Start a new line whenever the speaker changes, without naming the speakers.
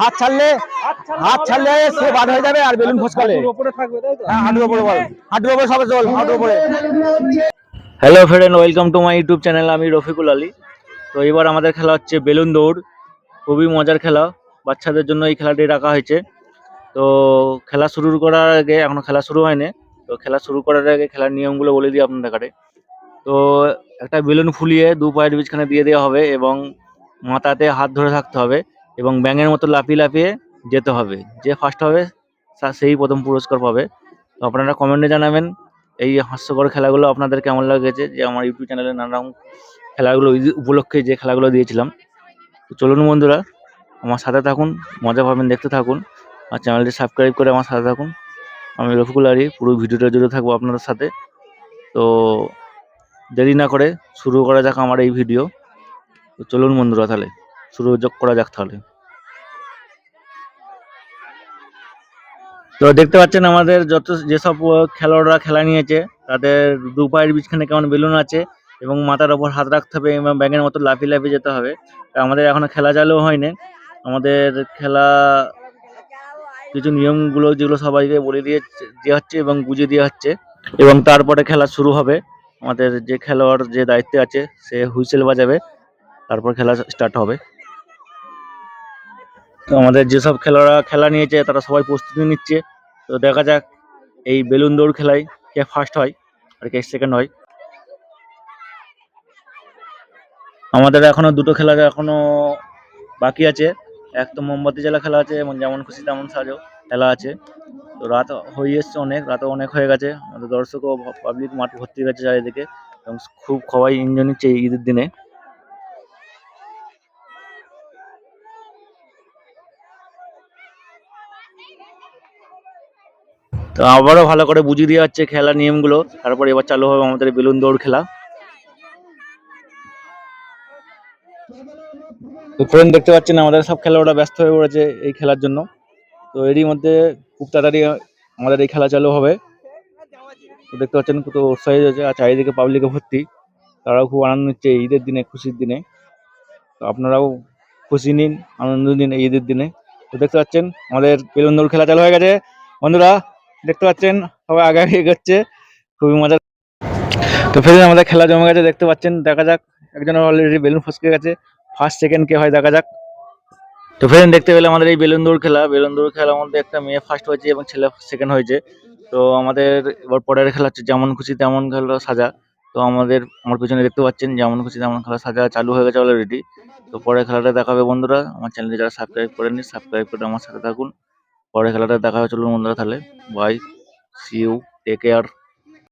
হাত ছাড়লে হাত ছাড়লে সে বাদ হয়ে যাবে আর বেলুন ফসকালে।
উপরে থাকবে তাই তো?
হ্যাঁ হাঁটুর উপরে বল। হাঁটুর উপরে সবে চল হাঁটুর উপরে।
Hello friend welcome to my YouTube channel আমি রফিকুল আলী। তো এবার আমাদের খেলা হচ্ছে বেলুন দৌড়। খুবই মজার খেলা বাচ্চাদের জন্য এই খেলাটি রাখা হয়েছে। তো খেলা শুরু করার আগে এখনও খেলা শুরু হয়নি তো খেলা শুরু করার আগে খেলার নিয়মগুলো বলে দিই আপনাদের কাছে। তো একটা বেলুন ফুলিয়ে দু পায়ের বিছখানে দিয়ে দেওয়া হবে এবং মাথাতে হাত ধরে থাকতে হবে। এবং ব্যাঙের মতো লাফিয়ে লাফিয়ে যেতে হবে। যে ফার্স্ট হবে সেই প্রথম পুরস্কার পাবে। তো আপনারা কমেন্টে জানাবেন এই হাস্যকর খেলাগুলো আপনাদের কেমন লেগেছে, যে আমার ইউটিউব চ্যানেলে নানা রকম খেলাগুলো উপলক্ষে যে খেলাগুলো দিয়েছিলাম। তো চলুন বন্ধুরা, আমার সাথে থাকুন, মজা পাবেন, দেখতে থাকুন। আর চ্যানেলটি সাবস্ক্রাইব করে আমার সাথে থাকুন। আমি রফিকুল আলী, পুরো ভিডিওটা জুড়ে থাকব আপনাদের সাথে। তো দেরি না করে শুরু করা যাক আমার এই ভিডিও। তো চলুন বন্ধুরা তাহলে। শুরু করা যাক তাহলে। তো দেখতে পাচ্ছেন আমাদের যত যেসব খেলোয়াড়রা খেলা নিয়েছে, তাদের দু পায়ের বিছখানে কেমন বেলুন আছে এবং মাথার ওপর হাত রাখতে হবে এবং ব্যাঙের মতো লাফি লাফিয়ে যেতে হবে। আমাদের এখনও খেলা চালু হয়নি। আমাদের খেলা কিছু নিয়মগুলো যেগুলো সবাইকে বলে দিয়ে দেওয়া হচ্ছে এবং বুঝিয়ে দেওয়া হচ্ছে। এবং তারপরে খেলা শুরু হবে। আমাদের যে খেলোয়াড় যে দায়িত্বে আছে, সে হুইসেল বাজাবে। তারপর খেলা স্টার্ট হবে। তো আমাদের যেসব খেলোয়াড়রা খেলা নিয়েছে, তারা সবাই প্রস্তুতি নিচ্ছে। তো দেখা যাক এই বেলুন দৌড় খেলায় কে ফার্স্ট হয় আর কে সেকেন্ড হয়। আমাদের এখনও দুটো খেলা এখনও বাকি আছে। এক তো মোমবাতি জ্বালা খেলা আছে এবং যেমন খুশি তেমন সাজো খেলা আছে। তো রাত হয়ে এসছে অনেক, রাতও অনেক হয়ে গেছে। আমাদের দর্শকও পাবলিক মাঠ ভর্তি হয়ে গেছে চারিদিকে এবং খুব সবাই এনজয় নিচ্ছে এই ঈদের দিনে। তো আবারও ভালো করে বুঝিয়ে দেওয়া হচ্ছে খেলার নিয়মগুলো। তারপর এবার চালু হবে আমাদের বেলুন দৌড় খেলা। তো ফ্রেন্ড দেখতে পাচ্ছেন আমাদের সব খেলোয়াড়রা ব্যস্ত হয়ে পড়েছে এই খেলার জন্য। তো এরই মধ্যে খুব তাড়াতাড়ি আমাদের এই খেলা চালু হবে। তো দেখতে পাচ্ছেন কত উৎসাহী হয়েছে। আর চারিদিকে পাবলিকে ভর্তি। তারাও খুব আনন্দ নিচ্ছে ঈদের দিনে, খুশির দিনে। তো আপনারাও খুশি নিন, আনন্দ নিন ঈদের দিনে। তো দেখতে পাচ্ছেন আমাদের বেলুন দৌড় খেলা চালু হয়ে গেছে। বন্ধুরা দেখতে পাচ্ছেন, সবাই আগে আগে এগোচ্ছে, খুবই মজা। তো ফের আমাদের খেলা জমে গেছে, দেখতে পাচ্ছেন, দেখা যাক, একজন অলরেডি বেলুন ফসকে গেছে ফার্স্ট সেকেন্ড কে হয়, দেখা যাক। তো ফ্রেন্ড দেখতে পেলে আমাদের এই বেলুন দৌড় খেলা বেলুন দৌড় খেলার মধ্যে একটা মেয়ে ফার্স্ট হয়েছে এবং ছেলে সেকেন্ড হয়েছে। তো আমাদের এবার পরের খেলা হচ্ছে, যেমন খুশি তেমন খেলা সাজা। তো আমাদের, আমার পিছনে দেখতে পাচ্ছেন, যেমন খুশি তেমন খেলা সাজা চালু হয়ে গেছে অলরেডি তো পরের খেলাটা দেখাবে বন্ধুরা, আমার চ্যানেলে যারা সাবস্ক্রাইব করেননি সাবস্ক্রাইব করে আমার সাথে থাকুন। পরের খেলাটা দেখা বন্ধুরা তাহলে bye see you take care